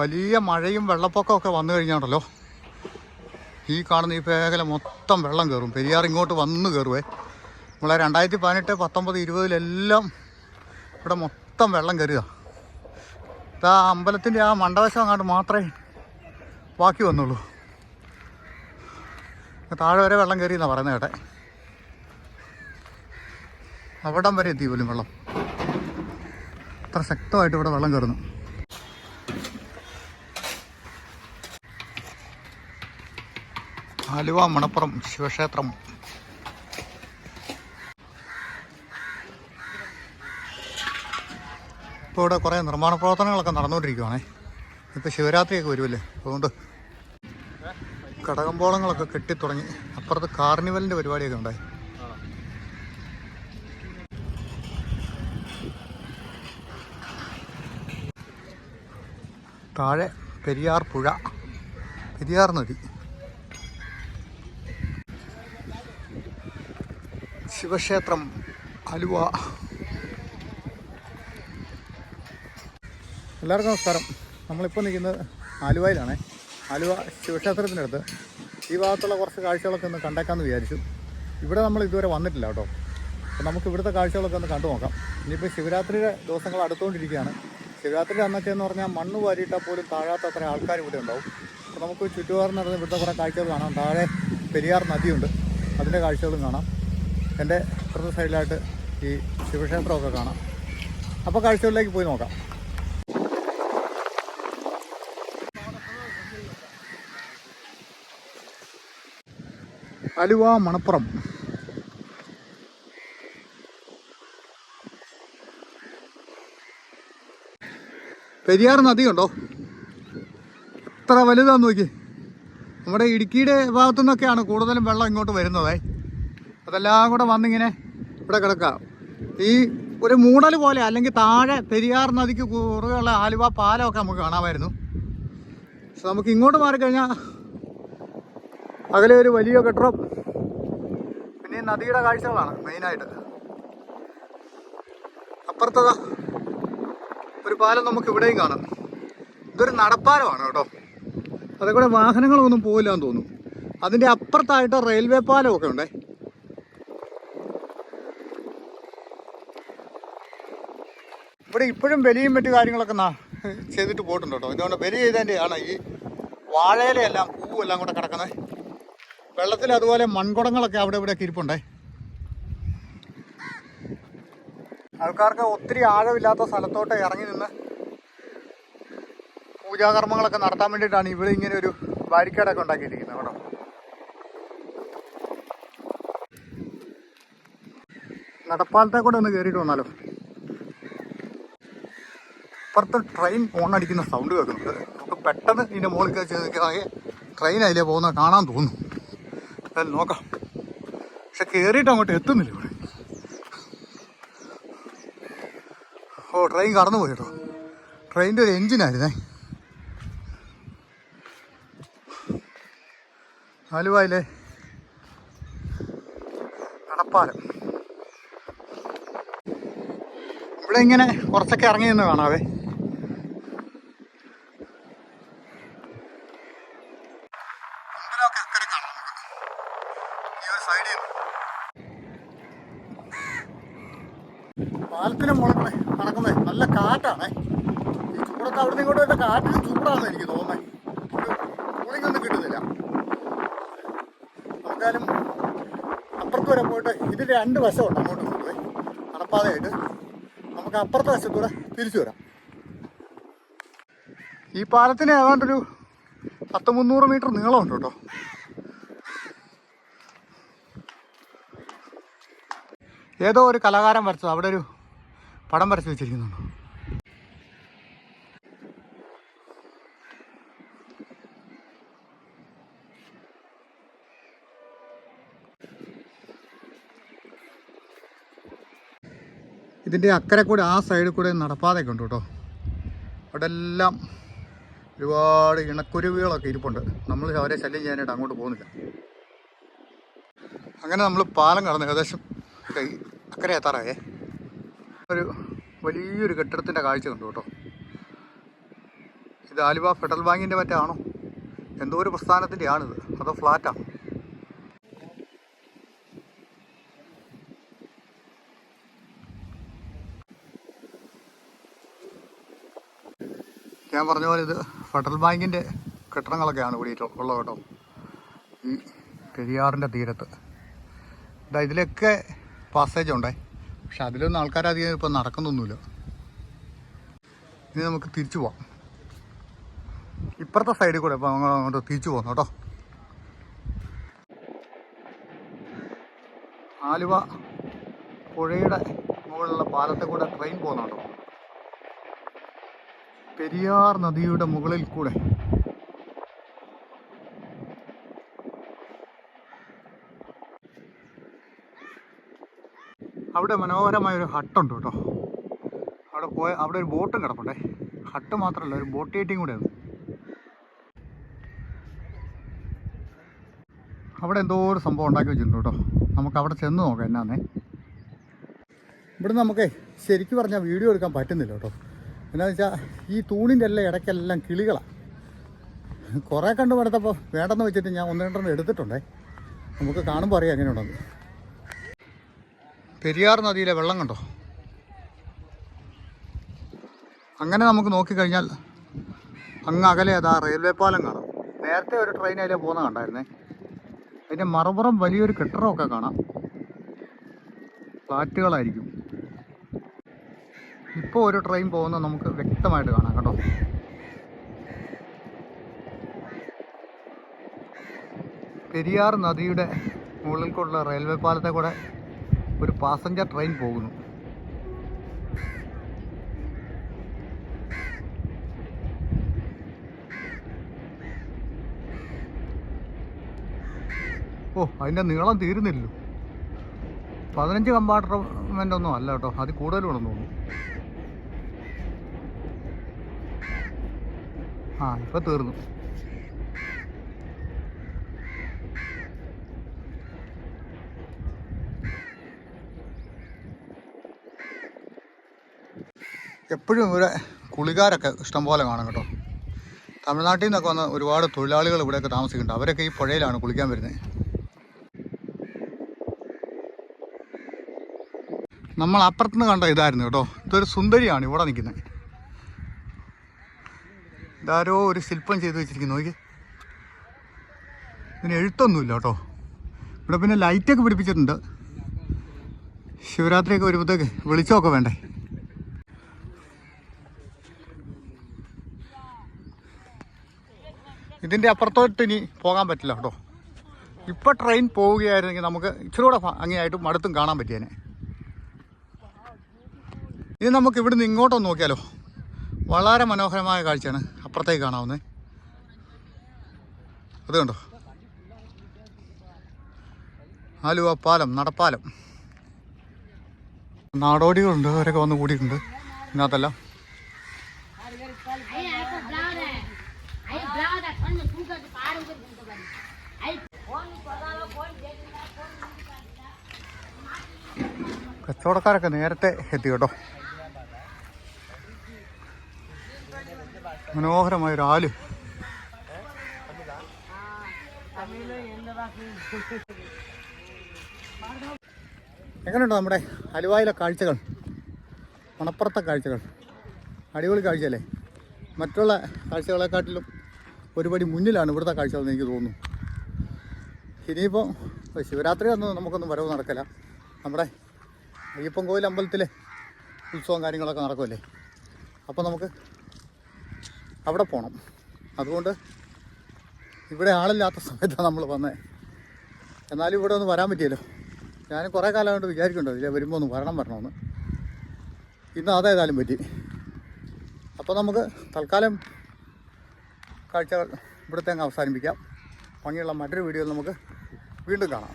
വലിയ മഴയും വെള്ളപ്പൊക്കമൊക്കെ വന്നു കഴിഞ്ഞാണല്ലോ. ഈ കാണുന്ന ഈ മേഖല മൊത്തം വെള്ളം കയറും പെരിയാർ ഇങ്ങോട്ട് വന്ന് കയറുവേ നമ്മളെ രണ്ടായിരത്തി പതിനെട്ട് പത്തൊമ്പത് ഇരുപതിലെല്ലാം ഇവിടെ മൊത്തം വെള്ളം കയറുക ഇതാ അമ്പലത്തിന്റെ ആ മണ്ഡവശം അങ്ങോട്ട് മാത്രമേ ബാക്കി വന്നുള്ളൂ. താഴെ വരെ വെള്ളം കയറി എന്നാണ് പറയുന്നത് കേട്ടെ. അവിടം വരെ എത്തി പോലും വെള്ളം. അത്ര ശക്തമായിട്ട് ഇവിടെ വെള്ളം കയറുന്നു ആലുവ മണപ്പുറം ശിവക്ഷേത്രം. ഇപ്പോൾ ഇവിടെ കുറേ നിർമ്മാണ പ്രവർത്തനങ്ങളൊക്കെ നടന്നുകൊണ്ടിരിക്കുവാണേ. ഇപ്പോൾ ശിവരാത്രിയൊക്കെ വരുമല്ലേ അതുകൊണ്ട് കടകമ്പോളങ്ങളൊക്കെ കെട്ടിത്തുടങ്ങി. അപ്പുറത്ത് കാർണിവലിന്റെ പരിപാടിയൊക്കെ ഉണ്ടായി. താഴെ പെരിയാർ പുഴ. പെരിയാർ നദി. ശിവക്ഷേത്രം ആലുവ എല്ലാവർക്കും നമസ്കാരം. നമ്മളിപ്പോൾ നിൽക്കുന്നത് ആലുവയിലാണേ. ആലുവ ശിവക്ഷേത്രത്തിന്റെ അടുത്ത്. ഈ ഭാഗത്തുള്ള കുറച്ച് കാഴ്ചകളൊക്കെ ഒന്ന് കണ്ടേക്കാമെന്ന് വിചാരിച്ചു. ഇവിടെ നമ്മൾ ഇതുവരെ വന്നിട്ടില്ല കേട്ടോ. അപ്പോൾ നമുക്ക് ഇവിടുത്തെ കാഴ്ചകളൊക്കെ ഒന്ന് കണ്ടു നോക്കാം. ഇനിയിപ്പോൾ ശിവരാത്രിയുടെ ദിവസങ്ങൾ അടുത്തുകൊണ്ടിരിക്കുകയാണ്. ശിവരാത്രി അന്നൊക്കെ എന്ന് പറഞ്ഞാൽ മണ്ണ് വാരിയിട്ടാൽ പോലും താഴാത്ത അത്ര ആൾക്കാർ ഇവിടെ ഉണ്ടാവും. അപ്പോൾ നമുക്ക് ചുറ്റുപാട് ഇവിടുത്തെ കുറേ കാഴ്ചകൾ കാണാം. താഴെ പെരിയാർ നദിയുണ്ട്. അതിന്റെ കാഴ്ചകളും കാണാം. എന്റെ ഇപ്പുറത്തെ സൈഡിലായിട്ട് ഈ ശിവക്ഷേത്രമൊക്കെ കാണാം. അപ്പോൾ കാഴ്ചകളിലേക്ക് പോയി നോക്കാം. അലുവ മണപ്പുറം. പെരിയാർ നദിയുണ്ടോ ഇത്ര വലുതാന്ന് നോക്കി നമ്മുടെ ഇടുക്കിയുടെ ഭാഗത്തു നിന്നൊക്കെയാണ് കൂടുതലും വെള്ളം ഇങ്ങോട്ട് വരുന്നത്. അതെല്ലാം കൂടെ വന്നിങ്ങനെ ഇവിടെ കിടക്കുക. ഈ ഒരു മൂടൽ പോലെ അല്ലെങ്കിൽ താഴെ പെരിയാർ നദിക്ക് കുറുകെയുള്ള ആലുവ പാലമൊക്കെ നമുക്ക് കാണാമായിരുന്നു. പക്ഷെ നമുക്ക് ഇങ്ങോട്ട് മാറിക്കഴിഞ്ഞാൽ അകലെ ഒരു വലിയ കെട്ടിടം പിന്നെ നദിയുടെ കാഴ്ചകളാണ് മെയിനായിട്ട്. അപ്പുറത്തത ഒരു പാലം നമുക്ക് ഇവിടെയും കാണാം. ഇതൊരു നടപ്പാലമാണ് കേട്ടോ. അതേ വാഹനങ്ങളൊന്നും പോയില്ല എന്ന് തോന്നുന്നു. അതിന്റെ അപ്പുറത്തായിട്ട് റെയിൽവേ പാലമൊക്കെ ഉണ്ടേ. ഇവിടെ ഇപ്പോഴും ബലിയും മറ്റു കാര്യങ്ങളൊക്കെ ചെയ്തിട്ട് പോയിട്ടുണ്ട് കേട്ടോ. ഇതുകൊണ്ട് ബലി ചെയ്തതിന്റെ ആണ് ഈ വാഴയിലെല്ലാം പൂവെല്ലാം കൂടെ കിടക്കുന്നത്. വെള്ളത്തിൽ അതുപോലെ മൺകുടങ്ങളൊക്കെ അവിടെ ഇവിടെ ഇരിപ്പുണ്ടേ. ആൾക്കാർക്ക് ഒത്തിരി ആഴമില്ലാത്ത സ്ഥലത്തോട്ട് ഇറങ്ങി നിന്ന് പൂജാകർമ്മങ്ങളൊക്കെ നടത്താൻ വേണ്ടിയിട്ടാണ് ഇവിടെ ഇങ്ങനെ ഒരു ബാരിക്കേഡൊക്കെ ഉണ്ടാക്കിയിരിക്കുന്നത് കേട്ടോ. നടപ്പാലത്തെ കൂടെ ഒന്ന് കയറിയിട്ട് വന്നാലോ? ഇപ്പുറത്ത് ട്രെയിൻ ഓണടിക്കുന്ന സൗണ്ട് കേൾക്കുന്നുണ്ട്. നമുക്ക് പെട്ടെന്ന് ഇതിന്റെ മുകളിൽ കയറി ട്രെയിൻ അതിലേ പോകുന്ന കാണാൻ തോന്നുന്നു എന്തായാലും നോക്കാം. പക്ഷെ കയറിയിട്ട് അങ്ങോട്ട് എത്തുന്നില്ല ഇവിടെ. ഓ ട്രെയിൻ കടന്നു പോയി കേട്ടോ. ട്രെയിനിന്റെ ഒരു എൻജിനായിരുന്നേ ആലുവായില്ലേ നടപ്പാലം. ഇവിടെ ഇങ്ങനെ കുറച്ചൊക്കെ ഇറങ്ങി നിന്ന് കാണാവേ അമ്പലമൊക്കെ അക്കരെ കാണാം നമുക്ക്. ഈ ഒരു സൈഡിൽ നിന്ന്. പാലത്തിന് മുളകളെ നടക്കുന്നേ കാറ്റാണേ ഈ ചൂടൊക്കെ അവിടുന്ന് ഇങ്ങോട്ട് വരുന്ന കാറ്റിന് ചൂടാണെന്ന് എനിക്ക് തോന്നുന്നത് കൂളിംഗ് ഒന്നും കിട്ടുന്നില്ല. എന്തായാലും അപ്പുറത്ത് വരെ പോയിട്ട് ഇതിന്റെ രണ്ട് വശമുണ്ട് അങ്ങോട്ട് കൊണ്ടുപോയി നടപ്പാതയായിട്ട് നമുക്ക് അപ്പുറത്തെ വശത്തൂടെ തിരിച്ചു വരാം. ഈ പാലത്തിന് ഏതാണ്ടൊരു പത്ത് മുന്നൂറ് മീറ്റർ നീളമുണ്ട് കേട്ടോ. ഏതോ ഒരു കലാകാരൻ വരച്ചത്. അവിടെ ഒരു പടം വരച്ച് വെച്ചിരിക്കുന്നുണ്ട്. ഇതിന്റെ അക്കരെ കൂടെ ആ സൈഡിൽ കൂടെ നടപ്പാതെ ഉണ്ട് കേട്ടോ. അവിടെ എല്ലാം ഒരുപാട് ഇണക്കുരുവികളൊക്കെ ഇരിപ്പുണ്ട്. നമ്മൾ അവരെ ശല്യം ചെയ്യാനായിട്ട് അങ്ങോട്ട് പോകുന്നില്ല. അങ്ങനെ നമ്മൾ പാലം കടന്ന് ഏകദേശം അക്കരെ എത്താറായേ. ഒരു വലിയൊരു കെട്ടിടത്തിന്റെ കാഴ്ച കണ്ടു കേട്ടോ. ഇത് ആലുവ ഫെഡറൽ ബാങ്കിന്റെ മറ്റാണോ? എന്തോ ഒരു പ്രസ്ഥാനത്തിന്റെ ആണിത് അതോ ഫ്ലാറ്റാണ്? ഞാൻ പറഞ്ഞ പോലെ ഇത് ഫെഡറൽ ബാങ്കിന്റെ കെട്ടിടങ്ങളൊക്കെയാണ് ഇവിടെ ഉള്ളത് കേട്ടോ. ഈ പെരിയാറിന്റെ തീരത്ത്. ഇതാ ഇതിലൊക്കെ പാസേജ് ഉണ്ടേ. പക്ഷെ അതിലൊന്നും ആൾക്കാരധികം ഇപ്പം നടക്കുന്നൊന്നുമില്ല. ഇനി നമുക്ക് തിരിച്ചു പോവാം. ഇപ്പുറത്തെ സൈഡിൽ കൂടെ ഇപ്പം നമ്മൾ അങ്ങോട്ട് തിരിച്ചു പോകുന്നു കേട്ടോ. ആലുവ പുഴയുടെ മുകളിലുള്ള പാലത്തെ കൂടെ ട്രെയിൻ പോകുന്നുണ്ടോ പെരിയാർ നദിയുടെ മുകളിൽ കൂടെ. അവിടെ മനോഹരമായ ഒരു ഹട്ടുണ്ട് കേട്ടോ. അവിടെ പോയ അവിടെ ഒരു ബോട്ടും കിടപ്പുണ്ടേ. ഹട്ട് മാത്രമല്ല ഒരു ബോട്ട് ഏറ്റിയും കൂടെയാണ് അവിടെ എന്തോ ഒരു സംഭവം ഉണ്ടാക്കി വെച്ചിട്ടുണ്ട് കേട്ടോ. നമുക്ക് അവിടെ ചെന്ന് നോക്കാം എന്നാന്നേ. ഇവിടെ നമുക്ക് ശരിക്കും പറഞ്ഞാൽ വീഡിയോ എടുക്കാൻ പറ്റുന്നില്ല കേട്ടോ. എന്നാന്ന് വെച്ചാൽ ഈ തൂണിന്റെ എല്ലാം ഇടയ്ക്കെല്ലാം കിളികളാണ് കുറേ കണ്ടു പടുത്തപ്പോൾ വേണ്ടെന്ന് വെച്ചിട്ട് ഞാൻ ഒന്ന് രണ്ടെണ്ണം എടുത്തിട്ടുണ്ടേ. നമുക്ക് കാണുമ്പോൾ അറിയാം എങ്ങനെയുണ്ടെന്ന്. പെരിയാർ നദിയിലെ വെള്ളം കണ്ടോ? അങ്ങനെ നമുക്ക് നോക്കിക്കഴിഞ്ഞാൽ അങ്ങ് അകലെ അതാ റെയിൽവേ പാലം കാണാം. നേരത്തെ ഒരു ട്രെയിൻ അതിലെ പോകുന്ന കണ്ടായിരുന്നേ. അതിന്റെ മറുപുറം വലിയൊരു കെട്ടിടമൊക്കെ കാണാം. ഫ്ലാറ്റുകളായിരിക്കും. ഇപ്പോൾ ഒരു ട്രെയിൻ പോകുന്നത് നമുക്ക് വ്യക്തമായിട്ട് കാണാം കേട്ടോ. പെരിയാർ നദിയുടെ മുകളിൽ കൂടെ റെയിൽവേ പാലത്തെ കൂടെ ഒരു പാസഞ്ചർ ട്രെയിൻ പോകുന്നു. ഓ അതിന്റെ നീളം തീരുന്നില്ലല്ലോ. പതിനഞ്ച് കമ്പാർട്ട്മെന്റ് ഒന്നും അല്ല കേട്ടോ. അത് കൂടുതലുണ്ടെന്ന് തോന്നുന്നു. ആ ഇപ്പം തീർന്നു. എപ്പോഴും ഇവിടെ കുളികാരൊക്കെ ഇഷ്ടംപോലെ കാണും കേട്ടോ. തമിഴ്നാട്ടിൽ നിന്നൊക്കെ വന്ന് ഒരുപാട് തൊഴിലാളികൾ ഇവിടെയൊക്കെ താമസിക്കുന്നുണ്ട്. അവരൊക്കെ ഈ പുഴയിലാണ് കുളിക്കാൻ വരുന്നത്. നമ്മൾ അപ്പുറത്തുനിന്ന് കണ്ട ഇതായിരുന്നു കേട്ടോ. ഇതൊരു സുന്ദരിയാണ് ഇവിടെ നിൽക്കുന്നത്. ഇതാരോ ഒരു ശില്പം ചെയ്ത് വെച്ചിരിക്കുന്നു. നോക്കി ഇതിന് എഴുത്തൊന്നുമില്ല കേട്ടോ. ഇവിടെ പിന്നെ ലൈറ്റൊക്കെ പിടിപ്പിച്ചിട്ടുണ്ട്. ശിവരാത്രിയൊക്കെ വരുമ്പോഴത്തേക്ക് വെളിച്ചമൊക്കെ വേണ്ടേ? ഇതിന്റെ അപ്പുറത്തോട്ട് ഇനി പോകാൻ പറ്റില്ല കേട്ടോ. ഇപ്പോൾ ട്രെയിൻ പോവുകയായിരുന്നെങ്കിൽ നമുക്ക് ഇച്ചിരി കൂടെ അങ്ങനെയായിട്ടും അടുത്തും കാണാൻ പറ്റിയേനെ. ഇനി നമുക്ക് ഇവിടുന്ന് ഇങ്ങോട്ടൊന്ന് നോക്കിയാലോ? വളരെ മനോഹരമായ കാഴ്ചയാണ്. അപ്പുറത്തേക്ക് കാണാവുന്നത് അത് കണ്ടോ? ആലുവ പാലം നടപ്പാലം. നാടോടികളുണ്ട്. അവരൊക്കെ വന്ന് കൂടിയിട്ടുണ്ട് ഇതിനകത്തല്ല. കച്ചവടക്കാരൊക്കെ നേരത്തെ എത്തി കേട്ടോ. മനോഹരമായ ഒരു ആൽ എങ്ങനെയുണ്ട് നമ്മുടെ അലുവായിലെ കാഴ്ചകൾ? മണപ്പുറത്തെ കാഴ്ചകൾ? അടിപൊളി കാഴ്ചയല്ലേ? മറ്റുള്ള കാഴ്ചകളെക്കാട്ടിലും ഒരുപടി മുന്നിലാണ് ഇവിടുത്തെ കാഴ്ചകളെന്ന് എനിക്ക് തോന്നുന്നു. ഇനിയിപ്പോൾ ശിവരാത്രി ഒന്നും നമുക്കൊന്നും വരവ് നടക്കില്ല. നമ്മുടെ അയ്യപ്പൻ കോവിൽ അമ്പലത്തിലെ ഉത്സവം കാര്യങ്ങളൊക്കെ നടക്കുമല്ലേ? അപ്പോൾ നമുക്ക് അവിടെ പോകണം അതുകൊണ്ട് ഇവിടെ ആളില്ലാത്ത സമയത്താണ് നമ്മൾ വന്നത് എന്നാലും ഇവിടെ ഒന്ന് വരാൻ പറ്റിയല്ലോ. ഞാൻ കുറേ കാലം കൊണ്ട് വിചാരിക്കുന്നുണ്ടോ ഇതിലെ വരുമ്പോൾ ഒന്ന് വരണം വരണമെന്ന്. ഇന്ന് അതേതായാലും പറ്റി. അപ്പോൾ നമുക്ക് തൽക്കാലം കാഴ്ചകൾ ഇവിടുത്തെ അങ്ങ് അവസാനിപ്പിക്കാം. ഭംഗിയുള്ള മറ്റൊരു വീഡിയോയിൽ നമുക്ക് വീണ്ടും കാണാം.